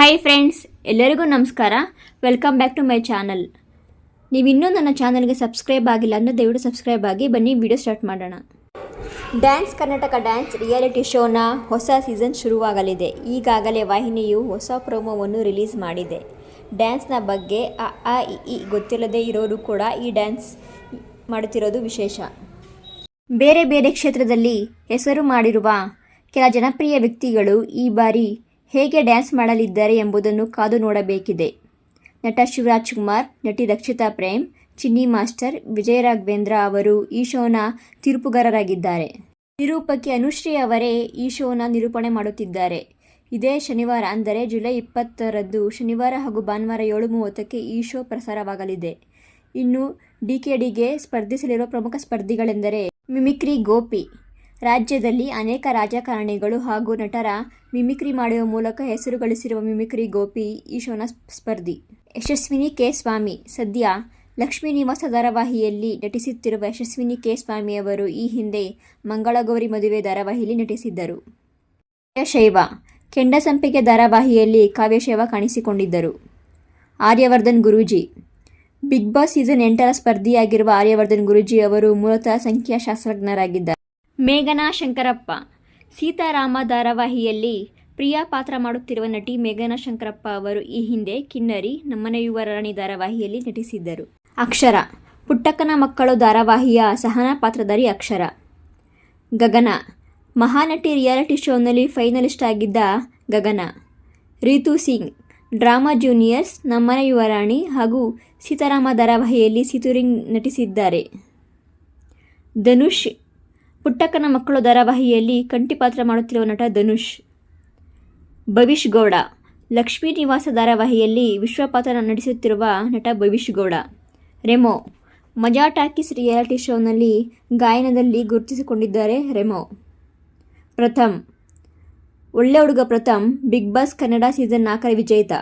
Hi friends ಎಲ್ಲರಿಗೂ ನಮಸ್ಕಾರ. Welcome back to my channel ಇನ್ನೂ ನನ್ನ ಚಾನಲ್ಗೆ ಸಬ್ಸ್ಕ್ರೈಬ್ ಆಗಿಲ್ಲ ಅಂದರೆ ದಯವಿಟ್ಟು ಸಬ್ಸ್ಕ್ರೈಬ್ ಆಗಿ ಬನ್ನಿ ವಿಡಿಯೋ ಸ್ಟಾರ್ಟ್ ಮಾಡೋಣ. ಡ್ಯಾನ್ಸ್ ಕರ್ನಾಟಕ ಡ್ಯಾನ್ಸ್ ರಿಯಾಲಿಟಿ ಶೋನ ಹೊಸ ಸೀಸನ್ ಶುರುವಾಗಲಿದೆ. ಈಗಾಗಲೇ ವಾಹಿನಿಯು ಹೊಸ ಪ್ರೋಮೋವನ್ನು ರಿಲೀಸ್ ಮಾಡಿದೆ. ಡ್ಯಾನ್ಸ್ನ ಬಗ್ಗೆ ಅ ಆ ಇ ಗೊತ್ತಿಲ್ಲದೆ ಇರೋರು ಕೂಡ ಈ ಡ್ಯಾನ್ಸ್ ಮಾಡುತ್ತಿರೋದು ವಿಶೇಷ. ಬೇರೆ ಬೇರೆ ಕ್ಷೇತ್ರದಲ್ಲಿ ಹೆಸರು ಮಾಡಿರುವ ಕೆಲ ಜನಪ್ರಿಯ ವ್ಯಕ್ತಿಗಳು ಈ ಬಾರಿ ಹೇಗೆ ಡ್ಯಾನ್ಸ್ ಮಾಡಲಿದ್ದಾರೆ ಎಂಬುದನ್ನು ಕಾದು ನೋಡಬೇಕಿದೆ. ನಟ ಶಿವರಾಜ್ ಕುಮಾರ್, ನಟಿ ರಕ್ಷಿತಾ ಪ್ರೇಮ್, ಚಿನ್ನಿ ಮಾಸ್ಟರ್ ವಿಜಯ ರಾಘವೇಂದ್ರ ಅವರು ಈ ಶೋನ ತೀರ್ಪುಗಾರರಾಗಿದ್ದಾರೆ. ನಿರೂಪಕಿ ಅನುಶ್ರೀ ಅವರೇ ಈ ಶೋನ ನಿರೂಪಣೆ ಮಾಡುತ್ತಿದ್ದಾರೆ. ಇದೇ ಶನಿವಾರ, ಅಂದರೆ ಜುಲೈ ಇಪ್ಪತ್ತರಂದು ಶನಿವಾರ ಹಾಗೂ ಭಾನುವಾರ ಏಳು ಮೂವತ್ತಕ್ಕೆ ಈ ಶೋ ಪ್ರಸಾರವಾಗಲಿದೆ. ಇನ್ನು ಡಿಕೆಡಿಗೆ ಸ್ಪರ್ಧಿಸಲಿರುವ ಪ್ರಮುಖ ಸ್ಪರ್ಧಿಗಳೆಂದರೆ ಮಿಮಿಕ್ರಿ ಗೋಪಿ ರಾಜ್ಯದಲ್ಲಿ ಅನೇಕ ರಾಜಕಾರಣಿಗಳು ಹಾಗೂ ನಟರ ಮಿಮಿಕ್ರಿ ಮಾಡುವ ಮೂಲಕ ಹೆಸರು ಗಳಿಸಿರುವ ಮಿಮಿಕ್ರಿ ಗೋಪಿ ಈ ಸ್ಪರ್ಧಿ. ಯಶಸ್ವಿನಿ ಕೆ. ಸ್ವಾಮಿ ಸದ್ಯ ಲಕ್ಷ್ಮೀ ನಿವಾಸ ಧಾರಾವಾಹಿಯಲ್ಲಿ ನಟಿಸುತ್ತಿರುವ ಯಶಸ್ವಿನಿ ಕೆ. ಸ್ವಾಮಿ ಅವರು ಈ ಹಿಂದೆ ಮಂಗಳಗೌರಿ ಮದುವೆ ಧಾರಾವಾಹಿಯಲ್ಲಿ ನಟಿಸಿದ್ದರು. ಕಾವ್ಯಶೈವ ಕೆಂಡಸಂಪಿಗೆ ಧಾರಾವಾಹಿಯಲ್ಲಿ ಕಾವ್ಯಶೈವ ಕಾಣಿಸಿಕೊಂಡಿದ್ದರು. Aryavardhan Guruji, Bigg Boss season ಎಂಟರ ಸ್ಪರ್ಧಿಯಾಗಿರುವ ಆರ್ಯವರ್ಧನ್ ಗುರೂಜಿ ಅವರು ಮೂಲತಃ ಸಂಖ್ಯಾಶಾಸ್ತ್ರಜ್ಞರಾಗಿದ್ದಾರೆ. ಮೇಘನಾ ಶಂಕರಪ್ಪ. ಸೀತಾರಾಮ ಧಾರಾವಾಹಿಯಲ್ಲಿ ಪ್ರಿಯಾ ಪಾತ್ರ ಮಾಡುತ್ತಿರುವ ನಟಿ ಮೇಘನಾ ಶಂಕರಪ್ಪ ಅವರು ಈ ಹಿಂದೆ ಕಿನ್ನರಿ ನಮ್ಮನೆ ಯುವ ರಾಣಿ ಧಾರಾವಾಹಿಯಲ್ಲಿ ನಟಿಸಿದ್ದರು. ಅಕ್ಷರ. ಪುಟ್ಟಕ್ಕನ ಮಕ್ಕಳು ಧಾರಾವಾಹಿಯ ಸಹನಾ ಪಾತ್ರಧಾರಿ ಅಕ್ಷರ. ಗಗನ. ಮಹಾನಟಿ ರಿಯಾಲಿಟಿ ಶೋನಲ್ಲಿ ಫೈನಲಿಸ್ಟ್ ಆಗಿದ್ದ ಗಗನ. ರೀತು ಸಿಂಗ್. ಡ್ರಾಮಾ ಜೂನಿಯರ್ಸ್ ನಮ್ಮನೆ ಯುವರಾಣಿ ಹಾಗೂ ಸೀತಾರಾಮ ಧಾರಾವಾಹಿಯಲ್ಲಿ ಸಿತುರಿಂಗ್ ನಟಿಸಿದ್ದಾರೆ. ಧನುಷ್. ಪುಟ್ಟಕ್ಕನ ಮಕ್ಕಳು ಧಾರಾವಾಹಿಯಲ್ಲಿ ಕಂಠಿ ಪಾತ್ರ ಮಾಡುತ್ತಿರುವ ನಟ ಧನುಷ್. ಭವಿಷ್ ಗೌಡ. ಲಕ್ಷ್ಮೀ ನಿವಾಸ ಧಾರಾವಾಹಿಯಲ್ಲಿ ವಿಶ್ವಪಾತ್ರ ನಡೆಸುತ್ತಿರುವ ನಟ ಭವಿಷ್ ಗೌಡ. ರೆಮೋ. ಮಜಾ ಟಾಕೀಸ್ ರಿಯಾಲಿಟಿ ಶೋನಲ್ಲಿ ಗಾಯನದಲ್ಲಿ ಗುರುತಿಸಿಕೊಂಡಿದ್ದಾರೆ ರೆಮೋ. ಪ್ರಥಮ್. ಒಳ್ಳೆ ಹುಡುಗ Pratham. Bigg Boss Kannada season ನಾಲ್ಕರ ವಿಜೇತ.